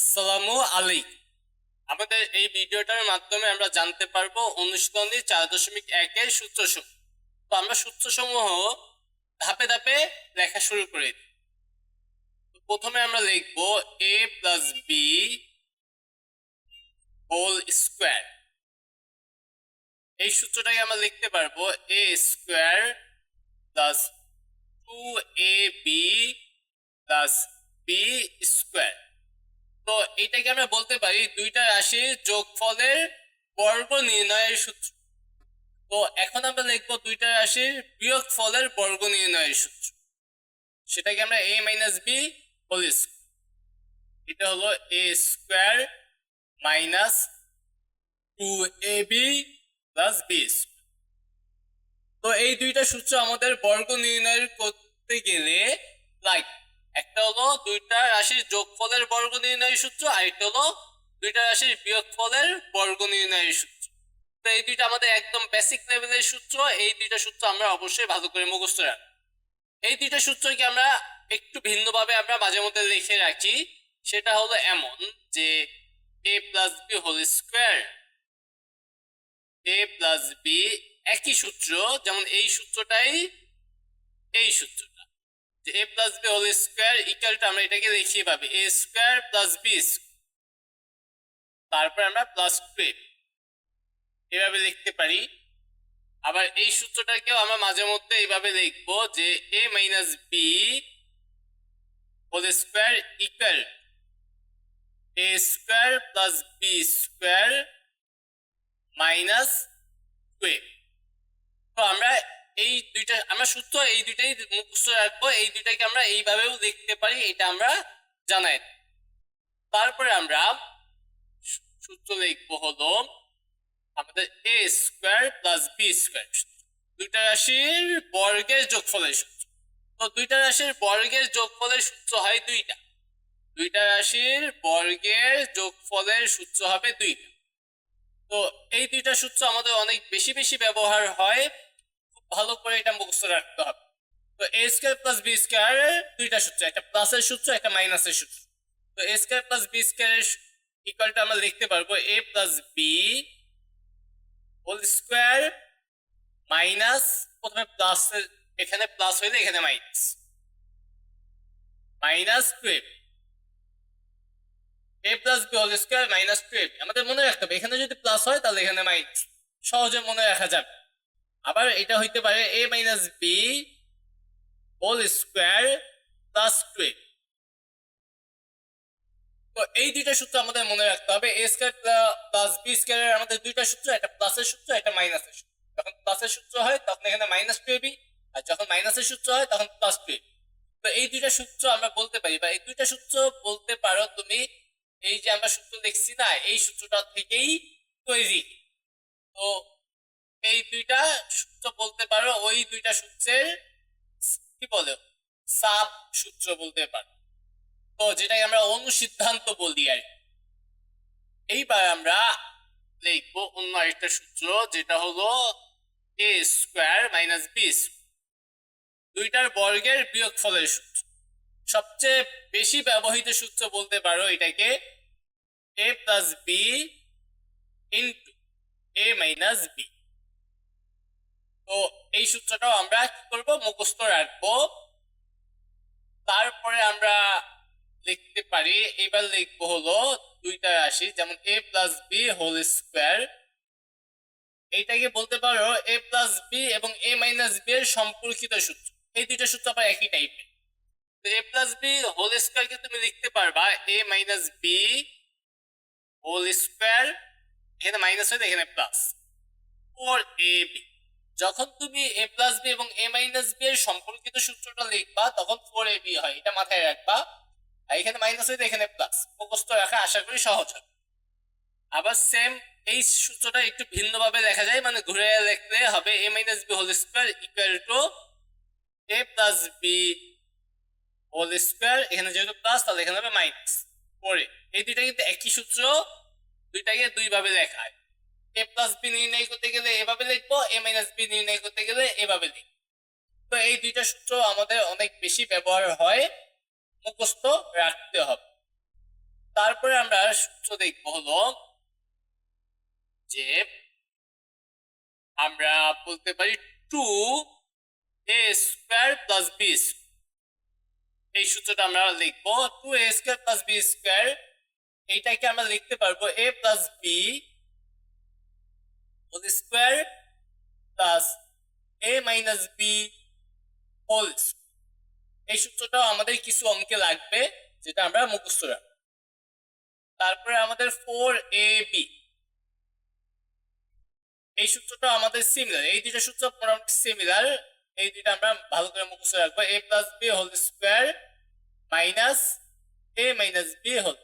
আসসালামু আলাইকুম আমাদের এই ভিডিওটার মাধ্যমে আমরা জানতে পারব চার দশমিক একের তো আমরা ধাপে ধাপে লেখা শুরু করে প্রথমে আমরা লিখব A plus B whole square এই সূত্রটাকে আমরা লিখতে পারব A square plus two A B plus B square তো এটাকে আমরা বলতে পারি দুইটা রাশির যোগফলের বর্গ নির্ণয়ের সূত্র। তো এখন আমরা লিখব দুইটা রাশির বিয়োগ ফলের বর্গ নির্ণয়ের সূত্র। সেটাকে আমরা এ মাইনাস বি হোল এটা হলো A square minus two A B plus B তো এই দুইটা সূত্র আমাদের বর্গ নির্ণয় করতে গেলে লাইক একটা হলো দুইটা রাশির যোগফলের বর্গ নির্ণয় সূত্র আরেকটা হলো দুইটা রাশির বিয়োগফলের বর্গ নির্ণয় সূত্র। তো এই দুইটা আমাদের একদম বেসিক লেভেলের সূত্র, এই দুইটা সূত্র আমরা অবশ্যই ভালো করে মুখস্থ রাখব। এই দুইটা সূত্রকে আমরা একটু ভিন্নভাবে আমরা মাঝে মধ্যে লিখে রাখি। সেটা হলো এমন যে A plus B whole square A plus B একই সূত্র, যেমন এই সূত্রটাই এই সূত্রটা যে A plus B whole square ইকুয়ালটা আমরা এটাকে লিখিয়ে পাবি। এ স্কোয়ার প্লাস বি তারপর আমরা প্লাস টু এভাবে লিখতে পারি। আবার এই সূত্রটাকেও আমরা মাঝে মধ্যে এইভাবে লিখব যে A minus B whole square equal A square plus B square minus two তো আমরা এই দুইটা, আমরা সূত্র এই দুইটাই মুখস্থ রাখব, এই দুইটাকে আমরা এইভাবেও দেখতে পারি, এটা আমরা জানাই। তারপরে আমরা সূত্র লিখব হলো আমাদের A square plus B square দুইটা রাশির বর্গের যোগফলের সূত্র। তো দুইটা রাশির বর্গের যোগফলের সূত্র হয় দুইটা। দুইটা রাশির বর্গের যোগফলের সূত্র হবে দুইটা। তো এই দুইটা সূত্র আমাদের অনেক বেশি বেশি ব্যবহার হয়। ভালো করে এটা মুখস্থ রাখতে হবে। তো A square plus B square দুইটা সূত্র, একটা প্লাসের সূত্র, একটা মাইনাসের সূত্র। তো A square plus B square ইকুয়ালটা আমরা লিখতে পারব A plus B whole square minus প্রথমে প্লাস এখানে প্লাস হইলে এখানে minus minus twelve A plus B whole square minus twelve আমাদের মনে রাখতে হবে, এখানে যদি প্লাস হয় তাহলে এখানে মাইনাস সহজে মনে রাখা যাবে। আবার এটা হইতে পারে A minus B whole square plus twelve তো এই দুইটা সূত্র আমাদের মনে রাখতে হবে। A square plus B square আমাদের দুইটা সূত্র, একটা প্লাসের সূত্র, একটা মাইনাসের সূত্র। যখন প্লাসের সূত্র হয়, তখন এখানে মাইনাস টু এবি আর যখন মাইনাসের সূত্র হয়, তখন প্লাস টু এবি তো এই দুইটা সূত্র আমরা বলতে পারি, বা এই দুইটা সূত্র বলতে পারো তুমি, এই যে আমরা সূত্র দেখছি না, এই সূত্রটা থেকেই তৈরি। তো এই দুইটা সূত্র বলতে পারো, ওই দুইটা সূত্রের কি বলে, সাব সূত্র বলতে পারো। তো যেটাকে আমরা অনুসিদ্ধান্ত বলি আর। এইবার আমরা লিখব অন্য একটা সূত্র, যেটা হলো এ স্কোয়ার মাইনাস বি দুইটার বর্গের বিয়োগ ফলের সূত্র। সবচেয়ে বেশি ব্যবহৃত সূত্র বলতে পারো এটাকে A plus B into A minus B তো এই সূত্রটাও আমরা কি করব? মুখস্থ রাখব। তারপরে আমরা লিখতে পারি, এবার লিখব হলো দুইটা রাশি, যেমন A plus B whole square এইটাকে বলতে পারো এ প্লাস বি এবং এ মাইনাস বি এর সম্পর্কিত সূত্র। এই দুইটা সূত্র আবার একই টাইপের এ প্লাস বি হোল স্কোয়ারকে তুমি লিখতে পারবা A minus B whole square এখানে মাইনাস হয়ে এখানে প্লাস ফোর এ বি যখন তুমি এ প্লাস বি এবং এ মাইনাস বি এর সম্পর্কিত সূত্রটা লিখবা, তখন ফোর এ বি হয়। এটা মাথায় রাখবা। এখানে মাইনাস হয়ে এখানে প্লাস মুখস্থ রাখা আশা করি সহজ হবে। আবার সেম এই সূত্রটা একটু ভিন্নভাবে লেখা যায়। মানে ঘুরে লিখলে হবে A minus B whole square equal to A plus B whole square এখানে যেহেতু প্লাস তাহলে এখানে হবে মাইনাস পরে এই দুইটা কিন্তু একই সূত্র। দুইটাকে দুইভাবে লেখায় এ প্লাস বি নির্ণয় করতে গেলে এভাবে লিখব এ মাইনাস বি নির্ণয় করতে গেলে এভাবে লিখব। তো এই দুইটা সূত্র আমাদের অনেক বেশি ব্যবহার হয়, মুখস্থ রাখতে হবে। তারপরে আমরা সূত্র দেখব হলো যে আমরা বলতে পারি two A square plus B এই সূত্রটা আমরা লিখব two A square plus B square এইটাকে আমরা লিখতে পারব A plus B whole square plus A minus B whole এই সূত্রটাও আমাদের কিছু অঙ্কে লাগবে, যেটা আমরা মুখস্থ রাখব। তারপরে আমাদের ফোর এই সূত্রটা আমাদের সিমিলার এই দুইটা সূত্র মোটামুটি সিমিলার এই দুইটা আমরা ভালো করে মুখস্থ রাখব। A plus B whole square minus A minus B whole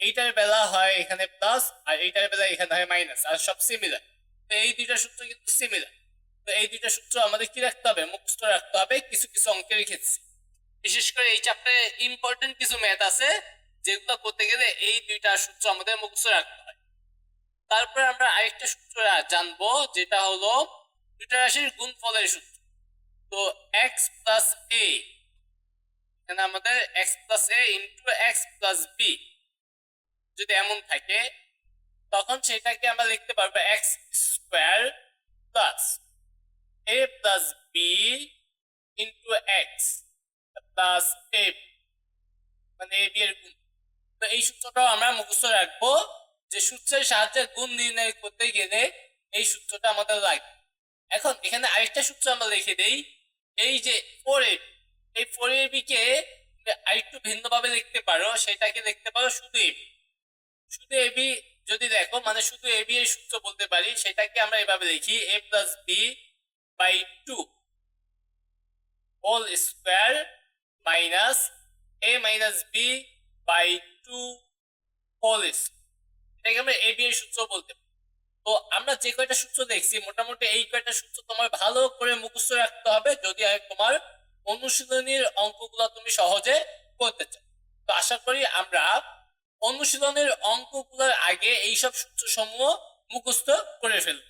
এইটার বেলা হয় এখানে প্লাস আর এইটার বেলা এখানে হয় মাইনাস আর সব সিমিলার তো এই দুইটা সূত্র কিন্তু সিমিলার তো এই দুইটা সূত্র আমাদের কি রাখতে হবে? মুখস্থ রাখতে হবে কিছু কিছু অঙ্কের ক্ষেত্রে। বিশেষ করে এই চ্যাপ্টারে ইম্পর্টেন্ট কিছু ম্যাথ আছে, যেগুলো করতে গেলে এই দুইটা সূত্র আমাদের মুখস্থ রাখতে হয়। তারপরে আমরা আরেকটা সূত্র জানব, যেটা হলো দুইটা রাশির গুণফলের সূত্র। তো এক্স প্লাস এ এখানে আমাদের X plus A into X plus B যদি এমন থাকে, তখন সেটাকে আমরা লিখতে পারব X square plus A plus B into X plus A মানে এ বি এর গুণ। তো এই সূত্রটাও আমরা মুখস্থ রাখব যে সূত্রের সাহায্যে গুণ নির্ণয় করতে গেলে এই সূত্রটা আমাদের লাগবে। এখন এখানে আরেকটা সূত্র আমরা লিখে দেই, এই যে ফোর এ এই ফোর এ বি কে আরেকটু ভিন্নভাবে লিখতে পারো, সেটাকে লিখতে পারো শুধু এ বি শুধু এ বি যদি দেখো মানে শুধু এ বি এর সূত্র বলতে পারি, সেটাকে আমরা এভাবে লিখি A plus B by two whole square minus A minus B by two whole এটাকে আমরা এ বি এর সূত্র বলতে পারি। তো আমরা যে কয়টা সূত্র দেখছি, মোটামুটি এই কয়টা সূত্র তোমার ভালো করে মুখস্থ রাখতে হবে যদি তোমার অনুশীলনীর অঙ্কগুলো তুমি সহজে করতে চাও। তো আশা করি আমরা অনুশীলনের অঙ্কগুলোর আগে এইসব সূত্রসমূহ মুখস্থ করে ফেলব